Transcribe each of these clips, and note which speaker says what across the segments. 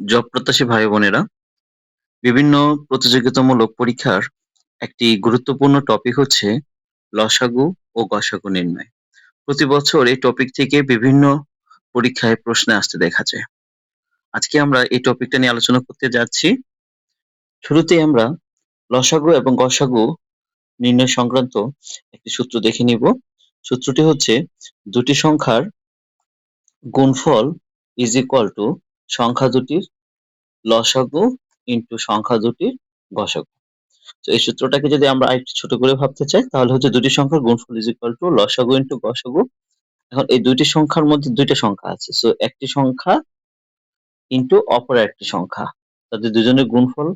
Speaker 1: Job প্রত্যাশী ভাই বোনেরা, বিভিন্ন প্রতিযোগিতামূলক পরীক্ষার একটি গুরুত্বপূর্ণ টপিক হচ্ছে লসাগু ও গসাগু নির্ণয়। প্রতি বছর এই টপিক থেকে বিভিন্ন পরীক্ষায় প্রশ্নে আসতে দেখা যায়। আজকে আমরা এই টপিকটা নিয়ে আলোচনা করতে যাচ্ছি। শুরুতেই আমরা লসাগু এবং গসাগু নির্ণয় সংক্রান্ত একটি সূত্র দেখে নিব। সূত্রটি হচ্ছে দুটি সংখ্যার গুণফল ইজ ইকুয়াল টু সংখ্যা দুটির লসাগু ইন্টু সংখ্যা দুটির গসাগু। তো এই সূত্রটাকে যদি আমরা আরেকটু ছোট করে ভাবতে চাই, তাহলে হচ্ছে দুটি সংখ্যার গুণফল ইজ ইকুয়াল টু লসাগু ইন্টু গসাগু। এখন এই দুইটি সংখ্যার মধ্যে দুইটা সংখ্যা আছে। সো একটি সংখ্যা ইন্টু অপর একটি সংখ্যা। তাদের দুজনের গুণফল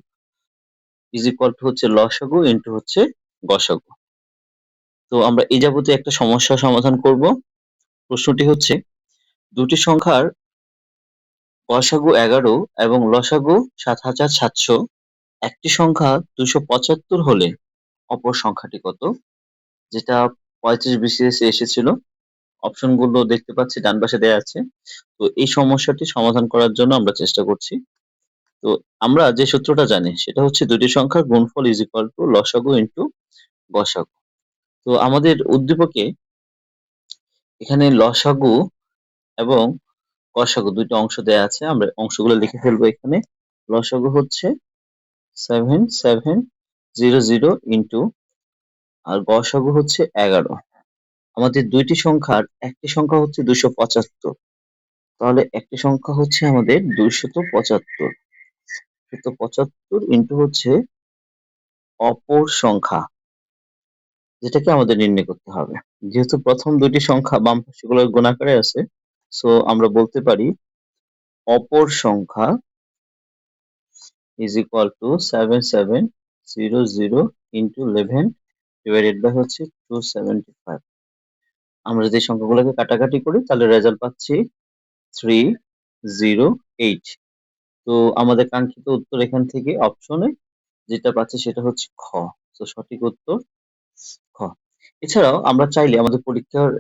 Speaker 1: ইজ ইকুয়াল টু হচ্ছে লসাগু ইন্টু হচ্ছে গসাগু। তো আমরা এই যাবতীয় একটা সমস্যা সমাধান করব। প্রশ্নটি হচ্ছে, দুটি সংখ্যার গসাগু এগারো এবং লসাগু সাত হাজার সাতশো। একটি সংখ্যা দুশো পঁচাত্তর হলে অপর সংখ্যাটি কত? যেটা পঁয়ত্রিশ বিসিএস এসেছিল। অপশনগুলো দেখতে পাচ্ছি, ডান পাশে দেওয়া আছে। তো এই সমস্যাটি সমাধান করার জন্য আমরা চেষ্টা করছি। তো আমরা যে সূত্রটা জানি, সেটা হচ্ছে দুটি সংখ্যার গুণফল ইজ ইকুয়াল টু লসাগু ইন্টু গসাগু তো আমাদের উদ্দীপকে এখানে লসাগু এবং গসাগু দুইটা অংশ দেয়া আছে, আমরা অংশগুলো লিখে ফেলব এখানে। লসাগু হচ্ছে seven seven zero zero into আর গসাগু হচ্ছে এগারো। আমাদের দুইটি সংখ্যার একটি সংখ্যা হচ্ছে দুশো পঁচাত্তর। তাহলে একটি সংখ্যা হচ্ছে আমাদের দুইশত পঁচাত্তর। দুশো পঁচাত্তর ইন্টু হচ্ছে অপর সংখ্যা, যেটাকে আমাদের নির্ণয় করতে হবে। যেহেতু প্রথম দুটি সংখ্যা বাম পাশেগুলো গুণাকারে আছে সো আমরা বলতে পারি অপর সংখ্যা is equal to seven seven zero zero into eleven divided by হচ্ছে টু সেভেন্টি ফাইভ আমরা যদি সংখ্যাগুলোকে কাটাকাটি করি, তাহলে রেজাল্ট পাচ্ছি থ্রি জিরো এইট তো আমাদের কাঙ্ক্ষিত উত্তর এখান থেকে অপশনে যেটা পাচ্ছি সেটা হচ্ছে খ। তো সঠিক উত্তর খ। এছাড়াও আমরা চাইলে আমাদের পরীক্ষার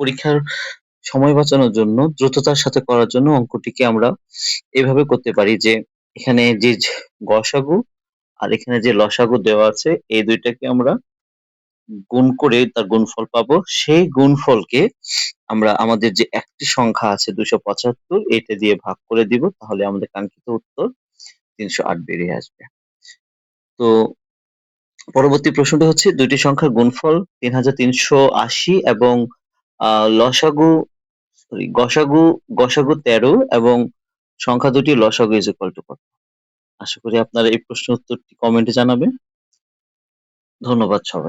Speaker 1: পরীক্ষার সময় বাঁচানোর জন্য, দ্রুততার সাথে করার জন্য অঙ্কটিকে আমরা এভাবে করতে পারি যে, এখানে যে গসাগু আর এখানে যে লসাগু দেওয়া আছে, এই দুইটাকে আমরা গুণ করে তার গুণফল পাবো। সেই গুণফলকে আমরা আমাদের যে একটি সংখ্যা আছে দুশো পঁচাত্তর, এটা দিয়ে ভাগ করে দিব, তাহলে আমাদের কাঙ্ক্ষিত উত্তর তিনশো আট বেরিয়ে আসবে। তো পরবর্তী প্রশ্নটি হচ্ছে, দুইটি সংখ্যার গুণফল তিন হাজার তিনশো আশি এবং লসাগু সরি গসাগু গসাগু তেরো এবং সংখ্যা দুটি লসাগু ইজ ইকুয়াল টু কত? আশা করি আপনারা এই প্রশ্ন উত্তরটি কমেন্টে জানাবেন। ধন্যবাদ সবাই